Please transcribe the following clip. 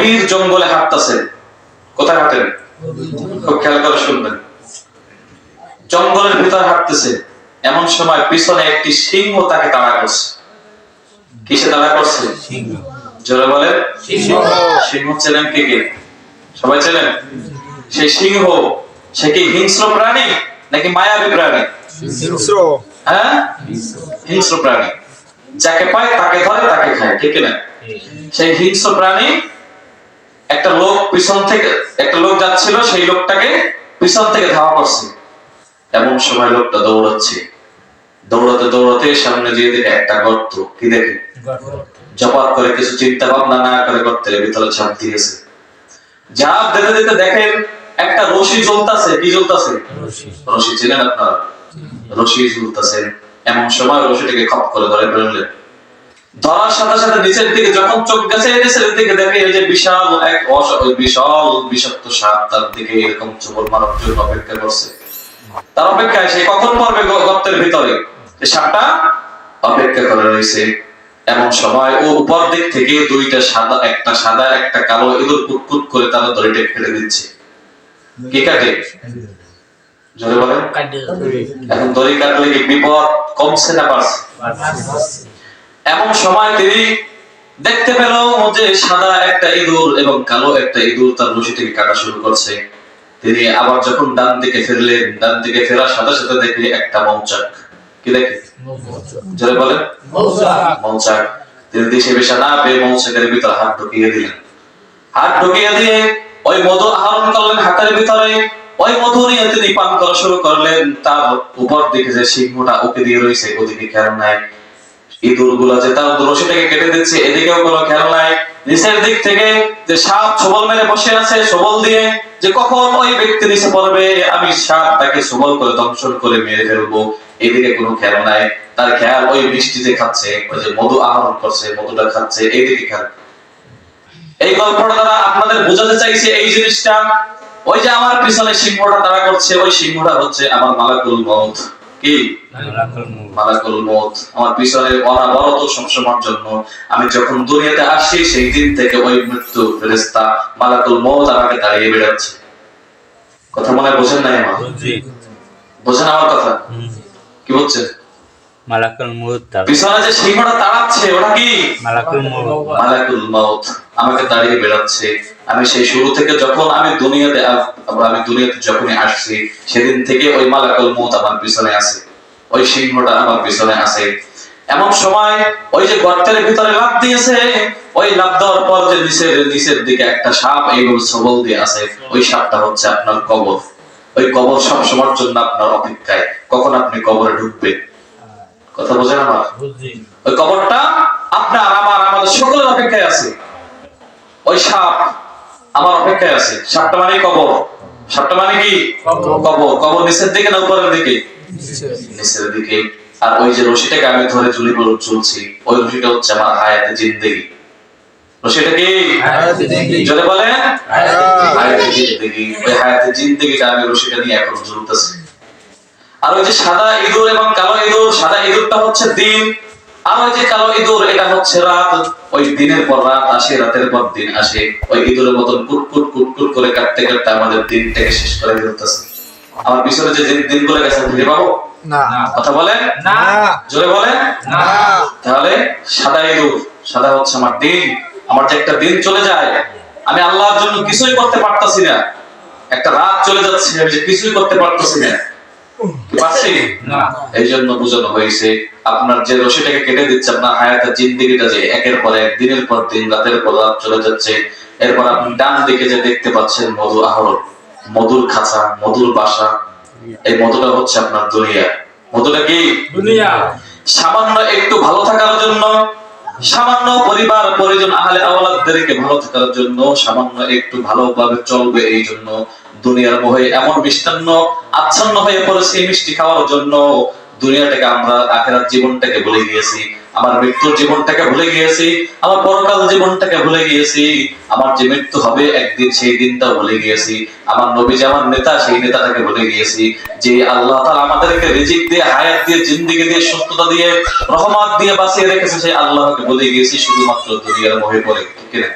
গভীর জঙ্গলে হাঁটতেছে কোথায় হাঁটেন? খুব খেয়াল করে শুনবেন। জঙ্গলের ভিতর হাঁটতেছে এমন সময় পিছনে একটি সিংহ তাকে তাড়া করছে। কিসে তাড়া করছে? জোরে বলে সিংহ ছিলেন কে কে? সবাই ছিলেন? সেই সিংহ সে কি হিংস্র প্রাণী নাকি মায়াবী প্রাণী? হিংস্র। হ্যাঁ? হিংস্র প্রাণী। যাকে পায় তাকে ধরে তাকে খায়। ঠিক না সেই হিংস্র প্রাণী একটা লোক পিছন থেকে একটা লোক যাচ্ছিল সেই লোকটাকে পিছন থেকে ধাওয়া করছে। এমন সময় লোকটা দৌড়াচ্ছে। দৌড়াতে দৌড়াতে সামনে দিয়ে দেখে একটা গর্ত। কি দেখে? জপাত করে কিছু চিন্তা ভাবনা না করে গর্তের ভিতরে ঝাঁপ দিয়েছে। ঝাঁপ দিতে দিতে দেখেন একটা রশি জ্বলতাছে। কি জ্বলতাছে? রশি। ছিলেন আপনারা? রশি ঝুলতেছে এমন সময় রশিটাকে খপ করে ধরে ফেললেন। ধরার সাথে সাথে নিচের দিকে যখন চোখ গেছে নিচের দিকে দেখে এই যে বিশাল এক বিশাল বিষাক্ত সাপ তার দিকে এরকম চুবল মারার জন্য অপেক্ষা করছে। তার অপেক্ষায় সে কখন পড়বে গর্তের ভিতরে? সাপটা অপেক্ষা করে রয়েছে। এমন সময় ও উপর দিক থেকে দুইটা সাদা একটা সাদা একটা কালো ইঁদুর কুটকুট করে তারা দড়িটা ফেলে দিচ্ছে। কে কাটে? জোরে বলেন। এখন দড়ি কাটলে কি বিপদ কমছে না বাড়ছে। এমন সময় তিনি দেখতে পেল যে সাদা একটা ইঁদুর এবং কালো একটা ইঁদুর তার রশি থেকে কাটা শুরু করছে। তিনি আবার যখন ডান দিকে ফিরলেন, ডান দিকে ফেরার সাথে সাথে দেখলে একটা মৌচাক। কি দেখে? তিনি দেশে বেশা না পেয়ে ভিতর হাত ঢুকিয়ে দিলেন। হাত ঢুকিয়ে দিয়ে ওই মধু আহরণ করলেন হাতের ভিতরে। ওই মধু নিয়ে তিনি পান করা শুরু করলেন। তার উপর দিকে যে সিংহটা ওকে দিয়ে রয়েছে, ওদিকে খেয়াল নাই। ইঁদুর যে তার রশিটাকে কেটে দিচ্ছে। এদিকেও কোনো খেয়াল নাই। নিচের দিক থেকে যে সাপ সবল মেরে বসে আছে সবল দিয়ে যে কখন ওই ব্যক্তি নিচে পড়বে, আমি সাপ তাকে সবল করে করে মেরে ফেলব। এদিকে কোনো খেয়াল নাই। তার খেয়াল ওই মিষ্টি যে খাচ্ছে, ওই যে মধু আহরণ করছে, মধুটা খাচ্ছে। খেয়াল। এই গল্পটা দ্বারা আপনাদের বোঝাতে চাইছে এই জিনিসটা। ওই যে আমার পিছনে সিংহটা তারা করছে, ওই সিংহটা হচ্ছে আমার মালাকুল মউত। কি? আমার পিছনে অনাবরত সবসময়ের জন্য আমি যখন দুনিয়াতে আসি সেই দিন থেকে ওই মৃত্যু ফেরেশতা মালাকুল মউত আমাকে দাঁড়িয়ে বেড়াচ্ছে। কথা মনে বোঝেন নাই আমার? বোঝেন আমার কথা? কি বলছেন? মালাকুল মউত পিছনে যে সিংহটা তাড়াচ্ছে ওটা কি? মালাকুল মউত। মালাকুল মাউত আমাকে দাঁড়িয়ে বেড়াচ্ছে। আমি সেই শুরু থেকে যখন আমি দুনিয়াতে আমি দুনিয়াতে যখনই আসছি সেদিন থেকে ওই মালাকুল মউত আমার পিছনে আছে। ওই সিংহটা আমার পিছনে আছে। এমন সময় ওই যে গর্তের ভিতরে লাভ দিয়েছে ওই লাভ দেওয়ার পর যে নিচের নিচের দিকে একটা সাপ এইভাবে সবল দিয়ে আছে। ওই সাপটা হচ্ছে আপনার কবর। ওই কবর সব সময়ের জন্য আপনার অপেক্ষায়। কখন আপনি কবরে ঢুকবেন? কথা বোঝেন আমার? ওই কবরটা আপনার আমার আমাদের সকলের অপেক্ষায় আছে। ওই সাপ আমার অপেক্ষায় আছে। সাপটা মানে কবর। সাপটা মানে কি? কবর। কবর নিচের দিকে না উপরের দিকে? নিচের দিকে আর ওই যে রশিটাকে আমি ধরে ঝুলি করে চলছি ওই রশিটা হচ্ছে আমার হায়াতে জিন্দেগি। রশিটা কি? যদি বলেন। হায়াত। হায়াতে জিন্দেগি। ওই হায়াতে জিন্দেগিটা আমি রশিটা নিয়ে এখন ঝুলতেছি। আর ওই যে সাদা ইঁদুর এবং কালো ইঁদুর সাদা ইঁদুরটা হচ্ছে দিন। আর ওই যে কালো ইঁদুর এটা হচ্ছে রাত। ওই দিনের পর রাত আসে রাতের পর দিন আসে। ওই ইঁদুরের মতন কুটকুট কুটকুট করে কাটতে কাটতে আমাদের দিনটাকে শেষ করে ফেলতেছে। আমার পিছনে যে দিন- দিনগুলো গেছে ফিরে পাবো না। কথা বলেন? না। জোরে বলেন? না। তাহলে সাদা ইঁদুর সাদা হচ্ছে আমার দিন। আমার যে একটা দিন চলে যায় আমি আল্লাহর জন্য কিছুই করতে পারতাছি না। একটা রাত চলে যাচ্ছে আমি যে কিছুই করতে পারতাছি না। পারছি? এই জন্য বোঝানো হয়েছে আপনার যে রশিটাকে কেটে দিচ্ছে আপনার হায়াতের জিন্দিগিটা যে একের পর এক দিনের পর দিন রাতের পর রাত চলে যাচ্ছে। এরপর আপনি ডান দিকে যে দেখতে পাচ্ছেন মধু আহরণ। মধুর খাঁচা মধুর বাসা। এই মধুটা হচ্ছে আপনার দুনিয়া। মধুটা কি? দুনিয়া। সামান্য একটু ভালো থাকার জন্য সামান্য পরিবার পরিজন আহলে আওলাদদেরকে ভালো থাকার জন্য সামান্য একটু ভালোভাবে চলবে এই জন্য দুনিয়ার মোহে এমন মিষ্টান্ন আচ্ছন্ন হয়ে পড়েছে মিষ্টি খাওয়ার জন্য দুনিয়াটাকে আমরা আখেরাত জীবনটাকে বলে গিয়েছি। আমার মৃত্যুর জীবনটাকে ভুলে গিয়েছি, আমার পরকাল জীবনটাকে ভুলে গিয়েছি, আমার যে মৃত্যু হবে একদিন সেই দিনটাও ভুলে গিয়েছি, আমার নবী যে আমার নেতা সেই নেতাটাকে ভুলে গিয়েছি, যে আল্লাহ তালা আমাদেরকে রিজিক দিয়ে, হায়াত দিয়ে, জিন্দিগি দিয়ে সুস্থতা দিয়ে, রহমত দিয়ে বাঁচিয়ে রেখেছে, সেই আল্লাহকে ভুলে গিয়েছি, শুধুমাত্র দুনিয়ার মহে পড়ে কিনা।